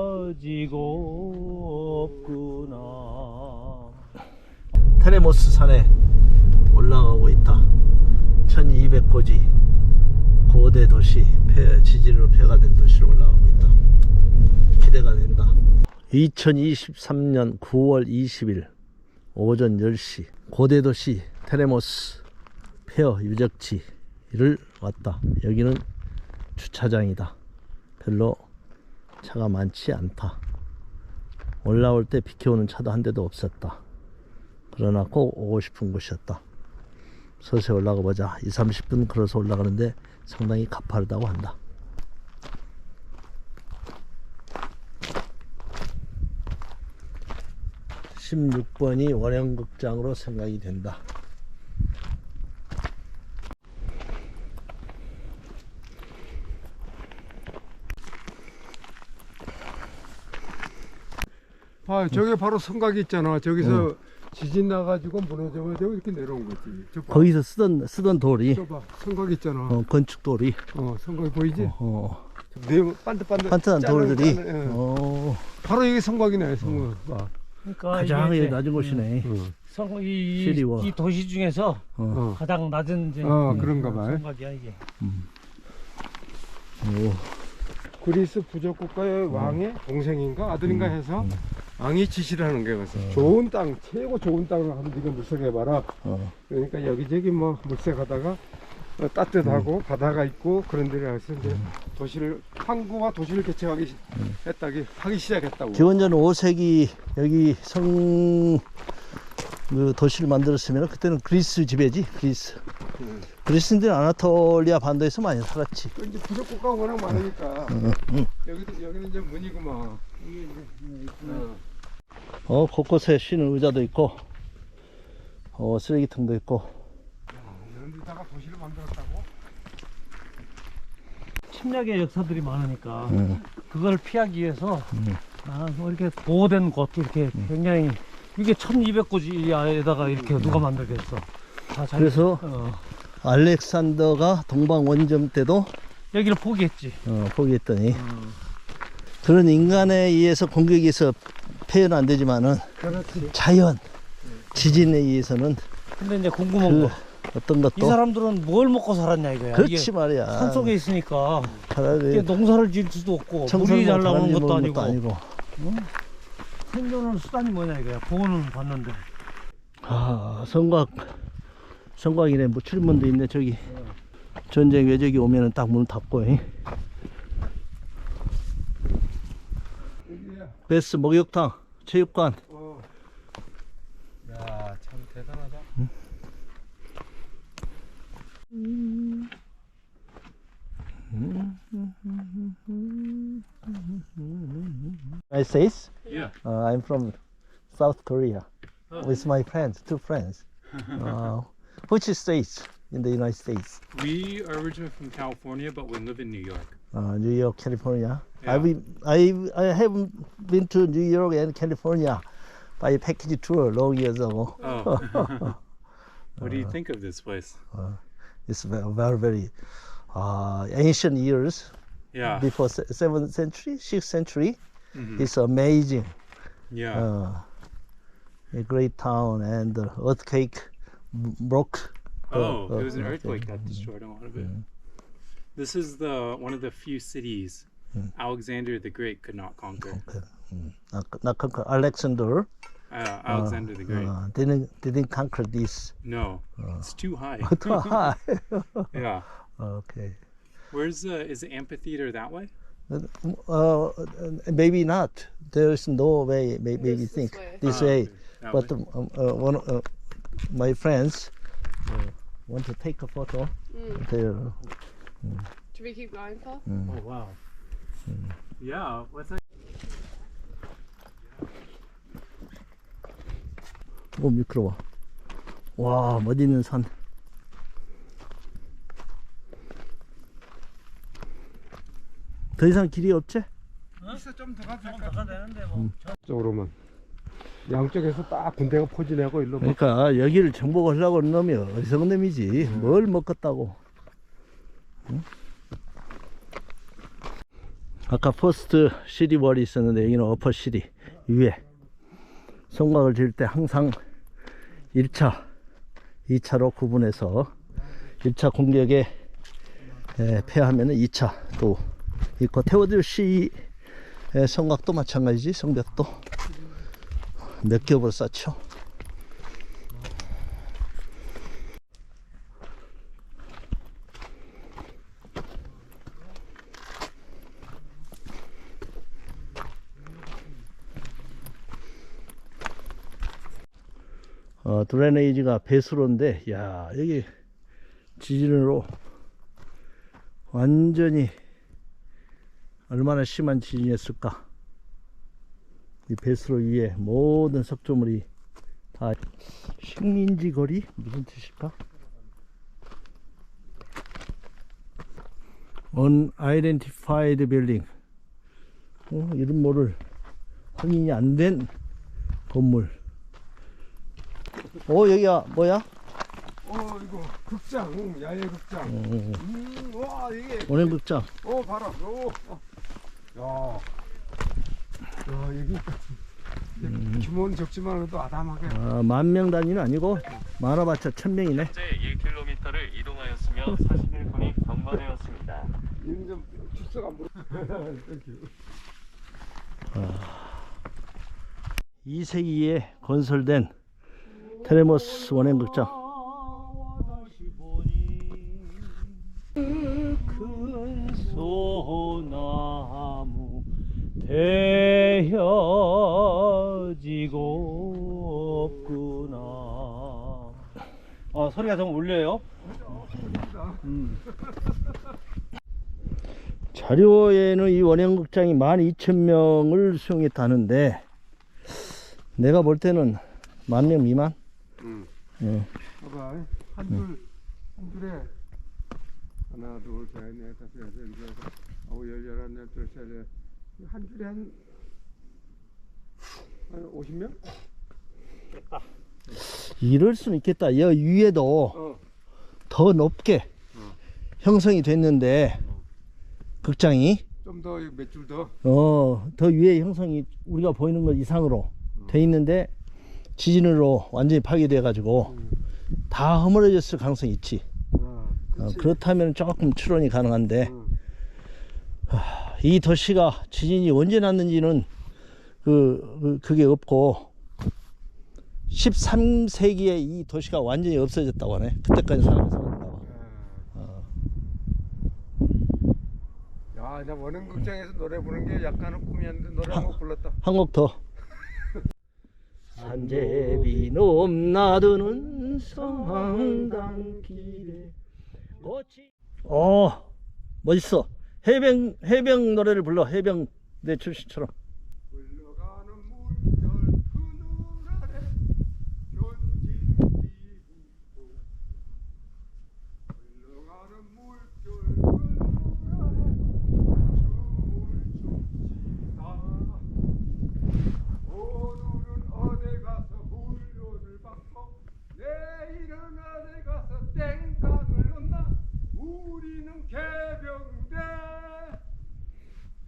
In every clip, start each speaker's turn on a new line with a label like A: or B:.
A: 헤어지고 없구나
B: 테레모스 산에 올라가고 있다. 1200고지 고대 도시 폐, 지진으로 폐가 된 도시로 올라가고 있다. 기대가 된다. 2023년 9월 20일 오전 10시 고대 도시 테레모스 폐허 유적지를 왔다. 여기는 주차장이다. 별로 차가 많지 않다. 올라올 때 비켜오는 차도 한 대도 없었다. 그러나 꼭 오고 싶은 곳이었다. 서서히 올라가 보자. 2, 30분 걸어서 올라가는데 상당히 가파르다고 한다. (16번이) 원형극장으로 생각이 된다
C: 아, 저게 바로 성곽이 있잖아. 저기서 지진 나가지고 무너져가지고 이렇게 내려온 거지. 저 봐.
B: 거기서 쓰던 쓰던 돌이
C: 저 봐. 성곽 있잖아.
B: 어, 건축 돌이
C: 어, 성곽이 보이지?
B: 어,
C: 네, 반듯반듯.
B: 반듯한 돌들이
C: 자르는, 예.
B: 어,
C: 바로 여기 성곽이네, 성곽. 봐.
A: 그러니까
B: 가장
A: 이게 이제
B: 낮은 곳이네
C: 어,
A: 성, 이,
B: 시리워.
A: 이 도시 중에서
B: 어.
C: 어.
A: 가장 낮은 이제
C: 어, 그런가 봐요.
A: 생각이야 이게
B: 오.
C: 그리스 부족 국가의 왕의 동생인가 아들인가
B: 음,
C: 해서 왕이 지시를 하는 게 그래서 좋은 땅, 최고 좋은 땅을 한번 네가 물색해봐라.
B: 어.
C: 그러니까 여기저기 뭐 물색하다가 어, 따뜻하고
B: 음.
C: 바다가 있고 그런 데를 가서 이제 도시를 항구와 도시를 개척하기 시-
B: 음.
C: 했다기 하기 시작했다고.
B: 기원전 5세기 여기 성 그 도시를 만들었으면 그때는 그리스 지배지 그리스
C: 음.
B: 그리스인들은 아나톨리아 반도에서 많이 살았지
C: 그 이제 부족 국가가 워낙 많으니까. 여기도 여기는 이제 문이구만. 이게 이제 어.
B: 어 곳곳에 쉬는 의자도 있고 어 쓰레기통도 있고.
C: 이런 데다가 도시를 만들었다고?
A: 침략의 역사들이 많으니까
B: 응.
A: 그걸 피하기 위해서
B: 음.
A: 아, 뭐 이렇게 보호된 곳 이렇게 굉장히 이게 1200고지에다가 이렇게 누가 만들겠어. 다 자기-
B: 그래서
A: 어,
B: 알렉산더가 동방 원점 때도
A: 여기를 포기했지.
B: 어, 포기했더니 그런 인간에 의해서 공격에서 폐해는 안 되지만은
C: 그렇지.
B: 자연 지진에 의해서는
A: 근데 이제 궁금한
B: 그
A: 거.
B: 어떤
A: 이
B: 것도
A: 사람들은 뭘 먹고 살았냐 이거야.
B: 그렇지
A: 이게
B: 말이야.
A: 산속에 있으니까. 이게
B: 차라리
A: 농사를 지을 수도 없고
B: 청소를
A: 물이 잘
B: 뭐
A: 나오는 것도
B: 부는
A: 아니고, 생존하는 수단이 뭐냐 이거야. 보호는 받는데.
B: 아 성곽 성곽이네. 뭐 출문도 있네 저기. 전쟁 외적이 오면은 딱문 닫고 잉. 베스 목욕탕 체육관
C: 어. 야, 참 대단하다.
B: United States
D: Yeah.
B: uh, I'm from South Korea with my friends two friends uh, which states in the United States
D: We are originally from California, but we live in New York.
B: uh, New York California
D: Yeah.
B: I've been, I I haven't been to New York and California by a package tour long years ago
D: Oh. what do you think of this place?
B: it's very very, uh, ancient years
D: Yeah.
B: before se- seventh century sixth century
D: Mm -hmm.
B: it's amazing
D: Yeah.
B: uh, a great town and the earthquake broke
D: oh,
B: uh,
D: it was an
B: uh,
D: earthquake that destroyed a lot of it. This is the one of the few cities Alexander the Great could not conquer.
B: Not conquer Alexander
D: Uh, Alexander the Great.
B: uh, didn't didn't conquer this
D: No, it's too high.
B: too high.
D: yeah.
B: okay
D: Where's the is the amphitheater that way?
B: uh, maybe not there's no way may- maybe
E: This- this
B: think
E: way.
B: this
D: Ah,
B: way but
D: way.
B: um, uh, one uh, my friends uh, want to take a photo
E: Mm.
B: there
E: Should we keep going, Paul?
D: Oh wow. Yeah. What's that?
B: 오 미끄러워. 와 멋있는 산. 더 이상 길이 없지?
C: 있어 좀더.
A: 조금 더 되는데 뭐.
C: 쪽으로만. 양쪽에서 딱 군대가 포진하고 일로 막
B: 그러니까 여기를 정복하려고 하는 놈이 어리석은 놈이지. 뭘 먹겠다고. 아까 퍼스트 시리 월이 있었는데 여기는 어퍼 시리 위에. 성곽을 지을 때 항상 1차, 2차로 구분해서 1차 공격에 에, 패하면 은 2차 또 있고 테오드 시 성곽도 마찬가지지 성벽도 몇 겹을 쌓죠. 어, 드레네이지가 배수로인데, 야, 여기 지진으로 완전히 얼마나 심한 지진이었을까. 이 배수로 위에 모든 석조물이 다 식민지 거리? 무슨 뜻일까? Unidentified building. 어, 이름 모를 확인이 안 된 건물. 어, 여기가 뭐야?
C: 어 이거 극장 응, 야외 극장.
B: 음,
C: 음, 와 이게.
B: 원행극장.
C: 어 봐라. 오, 어. 야, 야 여기 규모는 적지만 그래도 아담하게.
B: 아, 만명 단위는 아니고 많아봤자 천 명이네.
F: 현재 1km를 이동하였으며 사신을 분이 경과되었습니다.
C: 이름 좀 출석 안 부르 땡큐
B: 2세기에 건설된 테레모스 원행극장. 큰 소나무 되어지고 없구나.
A: 아 소리가 좀 울려요.
B: 자료에는 이 원형극장이 12,000명을 수용했다는데 내가 볼 때는 만명 미만?
C: 응.
B: 예.
C: 봐봐 한 줄 한 줄에 하나 둘 셋 넷 다섯 여섯 일곱 여덟 아홉 열 열한 열 둘 셋 넷 한 줄에 한, 한 50명?
B: 이럴 수는 있겠다. 여 위에도
C: 어.
B: 더 높게 형성이 됐는데 극장이
C: 좀 더 몇 줄 더.
B: 어, 더 위에 형성이 우리가 보이는 것 이상으로 돼 있는데 지진으로 완전히 파괴돼 가지고 다 허물어졌을 가능성이 있지.
C: 아,
B: 어, 그렇다면 조금 추론이 가능한데
C: 응.
B: 이 도시가 지진이 언제 났는지는 그, 그 그 게 없고 13세기에 이 도시가 완전히 없어졌다고 하네. 그때까지 살아서 왔다고.
C: 야, 나 원흥극장에서 노래 부르는 게 약간은 꿈이었는데 노래 한 곡 불렀다.
B: 한 곡 더. 산제비 넘나드는 성당 길에 꽃이 어 멋있어. 해병 해병 노래를 불러. 해병 내 출시처럼
C: 흘러가는 물결 그늘 아래 견진이 웃고 흘러가는 물결 그늘 아래 춤을 춥시다 오늘은 어디 가서 훈련을 받고 내일은 어디 가서 땡깡을 넣나 우리는 개병대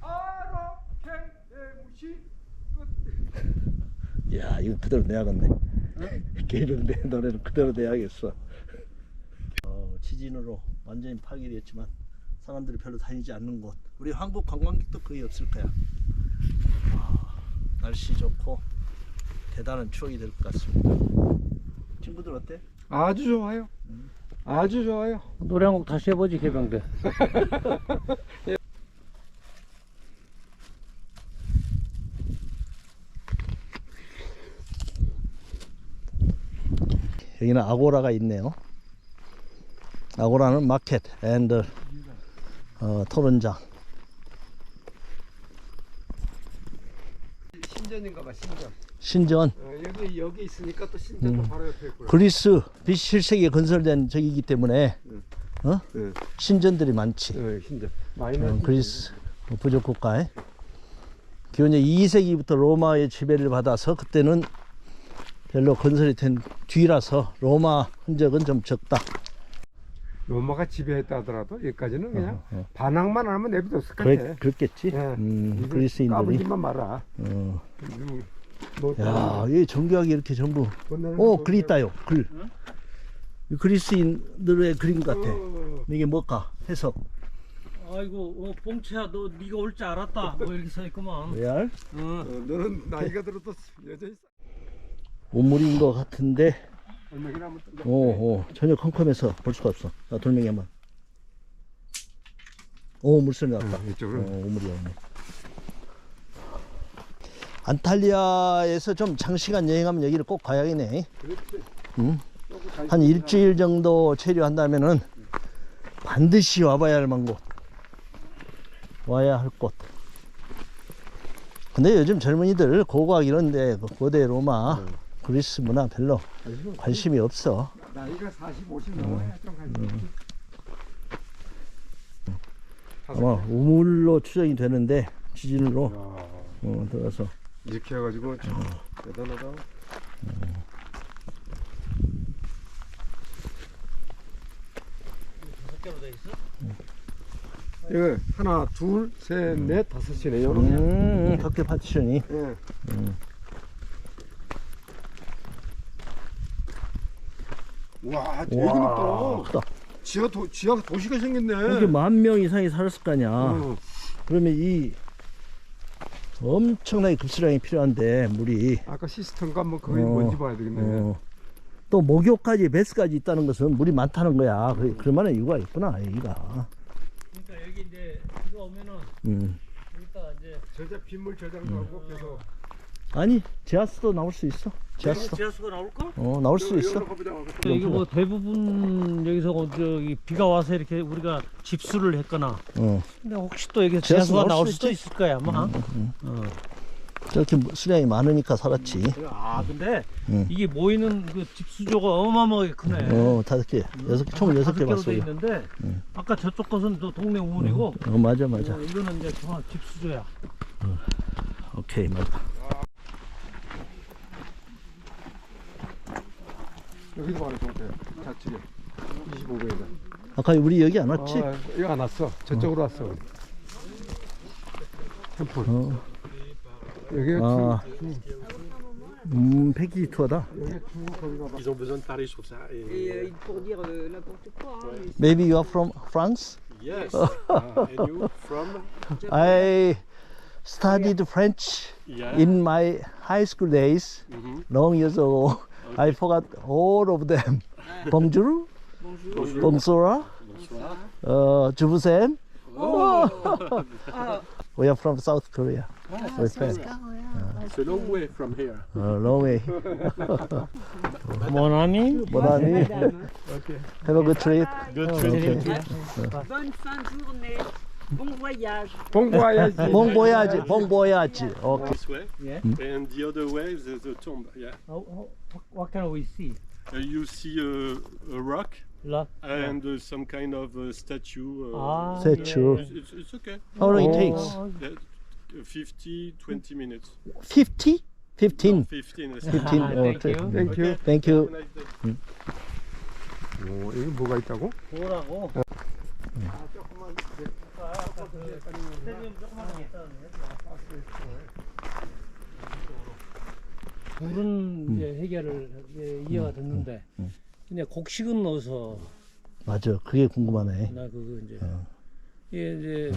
C: 아롭게 대무시 끝
B: 야 이거 그대로 내야겠네 개병대 노래는 그대로 내야겠어 어, 지진으로 완전히 파괴됐지만 사람들이 별로 다니지 않는 곳 우리 한국 관광객도 거의 없을 거야 아, 날씨 좋고 대단한 추억이 될 것 같습니다 친구들 어때?
C: 아주 좋아요. 아주 좋아요.
A: 노래 한 곡 다시 해보지 개병대.
B: 여기는 아고라가 있네요. 아고라는 마켓 앤드 어, 토론장.
C: 신전인가 봐, 신전.
B: 신전
C: 어, 여기 여기 있으니까 또 신전도 바로 옆에 있고요.
B: 그리스 BC 7세기에 건설된 저기이기 때문에 어?
C: 네.
B: 신전들이 많지.
C: 네, 신전. 많이
B: 어, 그리스 부족 국가에 기원전 2세기부터 로마의 지배를 받아서 그때는 별로 건설이 된 뒤라서 로마 흔적은 좀 적다.
C: 노마가 지배했다 하더라도 여기까지는 그냥
B: 어, 어.
C: 반항만 안 하면 내비뒀을 것 같아.
B: 그렇겠지.
C: 예.
B: 음,
C: 이거
B: 그리스인들이.
C: 까불지만 마라.
B: 어.
C: 누구- 뭐
B: 야, 이 정교하게 이렇게 전부. 오,
C: 거-
B: 글 있다요. 글. 이 그리스인들의 그림 같아.
C: 어,
B: 이게 뭘까? 해석.
A: 아이고 어, 봉채야 너 네가 올 줄 알았다 뭐 이렇게 써 있구만
B: 레알?
A: 어.
C: 어, 너는 나이가 들어도 여전히
B: 우물인 것 같은데.
C: 얼마나 하면 또
B: 오, 오. 전혀 컴컴해서 볼 수가 없어. 나 돌멩이 한번. 오, 물소리 났다.
C: 어, 이쪽으로.
B: 어, 우물이야, 우물. 안탈리아에서 좀 장시간 여행하면 여기를 꼭 가야겠네. 응? 한 일주일 정도 체류한다면은 반드시 와봐야 할 만곳. 와야 할 곳. 근데 요즘 젊은이들 고고학 이런데 그 고대 로마, 그리스 문화 별로 관심이 없어.
C: 나이가 40, 50 넘어야 좀 관심
B: 아마 우물로 추정이 되는데 지진으로
C: 야,
B: 어, 들어서
C: 이렇게 해가지고 참 대단하다. 이거 하나, 둘, 셋, 넷, 다섯이네요.
B: 음, 덕대 파티션이
C: 예. 와, 되게
B: 와
C: 높다.
B: 크다.
C: 지하 도, 지하 도시가 생겼네.
B: 여기 만명 이상이 살았을 거 아니야.
C: 어.
B: 그러면 이 엄청나게 급수량이 필요한데 물이
C: 아까 시스템과 뭐 거기
B: 어,
C: 뭔지 봐야 되겠네.
B: 어, 또 목욕까지 배스까지 있다는 것은 물이 많다는 거야. 그, 그럴만한 이유가 있구나 여기가.
A: 그러니까 여기 이제 비가 오면은
B: 음.
A: 여기다가 이제
C: 저자 빗물 저장도 하고 그래서
B: 아니 지하수도 나올 수 있어. 지하수.
A: 지하수가 나올까?
B: 어 나올 수 있어.
A: 여기 뭐 대부분 여기서 어, 저기 비가 와서 이렇게 우리가 집수를 했거나
B: 어.
A: 근데 혹시 또 여기
B: 지하수
A: 지하수가
B: 나올
A: 나올
B: 수
A: 수도
B: 있지?
A: 있을 거야 아마 어.
B: 저렇게 무- 수량이 많으니까 살았지.
A: 아 근데
B: 응.
A: 이게 모이는 그 집수조가 어마어마하게 크네
B: 어 다섯 개, 여섯 개, 총 여섯 개
A: 다섯 개로
B: 봤어.
A: 돼
B: 이거.
A: 있는데 아까 저쪽 것은 또 동네 우물이고
B: 어 맞아 맞아.
A: 어, 이거는 이제 집수조야
B: 오케이 맞아.
C: 여기도 바로 동태 좌측에 25배에다.
B: 아까 우리 여기 안 왔지?
C: 아, 이거 안 왔어. 저쪽으로 왔어. 우리. 템플.
B: 어.
C: 여기가
B: 아. 음 패키지 투어다.
C: 주, 여기.
G: Ils ont besoin de parler sur ça. Et,
H: euh, pour dire euh, n'importe quoi. hein, mais
B: Maybe you are from France?
G: yes. uh, and you from?
B: I studied French
G: Yeah.
B: in my high school days
G: Mhm.
B: long years ago. I forgot all of them. Bonjour,
H: bonjour.
B: bonsoir,
G: Bonsoir.
B: uh, je vous aime.
H: Ah,
B: We are from South Korea. With friends.
G: It's a long way from here.
B: Uh, long way.
A: 뭐나니?
B: 뭐라니?
H: madame.
B: Have a good trip.
G: Good
B: Okay.
H: Bonne fin de journée. Bon voyage.
C: 봉고와야지.
B: Bon voyage, bon voyage. Okay.
G: This way.
A: Yeah.
G: And the other way is the, the tomb. Yeah.
A: How, how, What can we see?
G: Uh, you see a, a rock
A: La,
G: and uh, some kind of uh, statue. Uh,
A: 아,
B: statue.
G: it's, it's, it's okay.
B: How long it
C: Oh.
B: takes?
G: Yeah, uh, 50, 20 minutes.
B: 50? 15.
G: 15. I
B: 15.
A: 아,
B: Oh,
A: thank you.
C: 땡큐.
B: Thank you.
G: Have a nice day.
C: 오, 여기 뭐가 있다고?
A: 뭐라고? 불은 이제 해결을 이제 이해가 됐는데 그냥 곡식은 넣어서
B: 맞아. 그게 궁금하네.
A: 나 그거 이제 이게 이제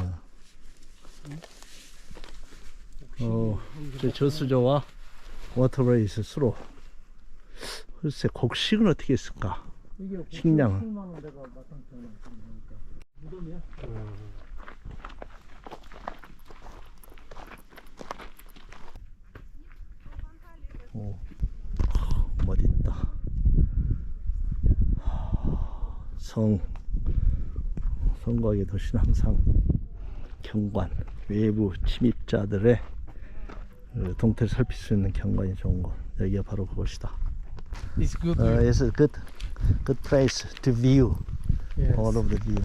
B: 어, 저 저수저와 워터브레이스 수로. 글쎄, 곡식은 어떻게 했을까?
A: 이게
B: 식량은?
A: 무덤이야?
B: 오, 멋있다. 성, 성곽의 도시는 항상 경관, 외부 침입자들의 그 동태를 살필 수 있는 경관이 좋은 곳. 여기가 바로 그곳이다.
A: It's good.
B: Uh, it's a good, good place to view
I: Yes,
B: all of the view.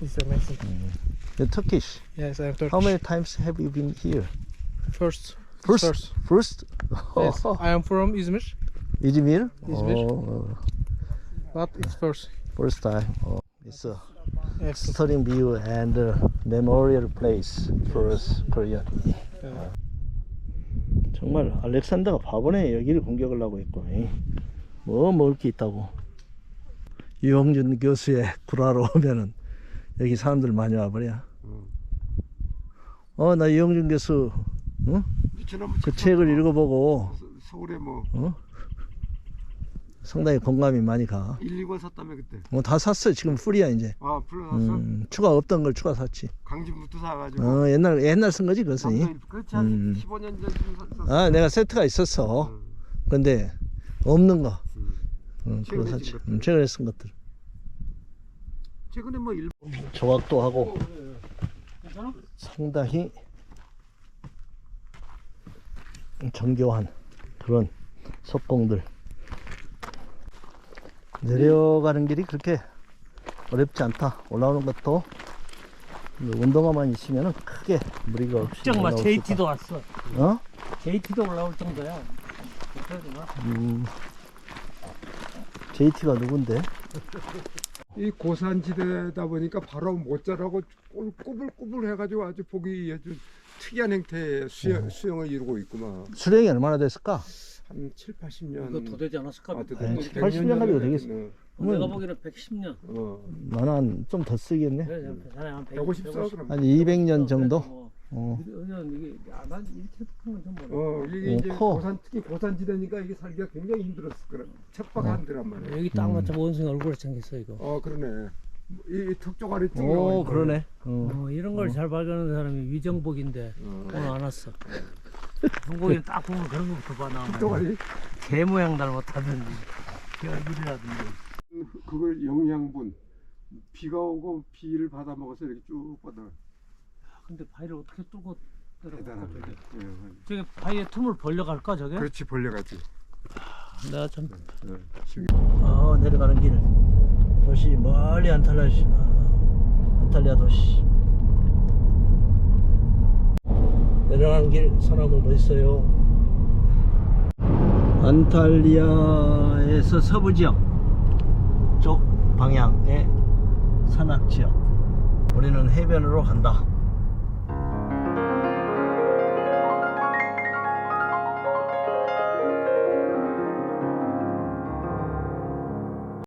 I: it's amazing.
B: You're Turkish.
I: Yes, I'm Turkish.
B: How many times have you been here?
I: First.
B: First.
I: First.
B: First.
I: Yes, I am from Izmir,
B: İzmir.
I: İzmir.
B: Oh,
I: but it's first.
B: First time. Oh, it's a stunning view and uh, memorial place for us Korean. 정말 알렉산더가 바보네 여기를 공격을 하고 있고 이. 뭐 먹을 게 있다고 유영준 교수의 구라로 오면은 여기 사람들 많이 와버려 어나 유영준 교수 응?
C: 지난번
B: 그 책을 읽어보고
C: 서- 서울에 뭐
B: 어? 상당히 공감이 많이 가.
C: 1, 2권 샀다며 그때.
B: 어, 다 샀어. 지금 풀이야 이제.
C: 아 불러놨어.
B: 음, 추가 없던 걸 추가 샀지.
C: 강진부터 사가지고.
B: 어, 옛날 옛날 쓴 거지 그것은.
C: 남들 그렇지 한
B: 음.
C: 15년 전쯤 샀어.
B: 아, 내가 세트가 있었어.
C: 음.
B: 근데 없는 거.
C: 음.
B: 응, 그거
C: 최근에
B: 샀지.
C: 쓴 것들.
B: 음, 최근에 쓴 것들.
C: 최근에 뭐 일.
B: 조각도 하고
A: 괜찮아?
B: 상당히 정교한 그런 석공들. 내려가는 길이 그렇게 어렵지 않다. 올라오는 것도 운동화만 있으면 크게 무리가 없이
A: 걱정 마
B: 올라올 수
A: JT도 왔어.
B: 어?
A: JT도 올라올 정도야
B: 음, JT가 누군데?
C: 이 고산지대다 보니까 바로 모짜라고 꼬- 꾸불꾸불 해가지고 아주 보기 아주 특이한 형태의 수영, 수영을 이루고 있구만.
B: 수령이 얼마나 됐을까?
C: 한 7, 80년.
A: 이거 더 되지 않았을까?
C: 아,
B: 아니, 80년 가지고 되겠어.
A: 내가 보기에는 110년
C: 어.
B: 나는 좀더 쓰겠네.
A: 그래 한 100,
C: 150써 그럼.
B: 한 200년 정도?
A: 뭐,
B: 어.
A: 그냥 이게 아, 난 이렇게 큰건 좀 모르겠어
C: 어, 이게
B: 어,
C: 이제
B: 커.
C: 고산 특히 고산지대니까 이게 살기가 굉장히 힘들었을 거라. 척박한 데란 말이야.
A: 여기 딱 맞춰 원숭이 얼굴에 생겼어 이거
C: 어, 그러네. 이, 이 턱조가리 쭉.
B: 오. 그러네. 어.
A: 어, 이런 걸 잘 발견하는 사람이 위정복인데
C: 어.
A: 오늘 안 왔어 한국인 딱 보면 그런 거부터 봐 나오면
C: 턱조가리.
A: 개 모양 닮았다든지 별일이라든지
C: 그- 그걸 영양분. 비가 오고 비를 받아 먹어서 이렇게 쭉 뻗어.
A: 근데 바위를 어떻게 뚫고
C: 대단하네.
A: 저게
C: 예,
A: 저게 바위에 틈을 벌려갈까 저게?
C: 그렇지 벌려가지.
A: 내가 참
C: 예, 지금
B: 어, 내려가는 길. 도시 멀리 안탈리아, 시- 아, 안탈리아 도시. 내려가는 길 소나무 멋있어요. 안탈리아에서 서부 지역 쪽 방향의 산악 지역. 우리는 해변으로 간다.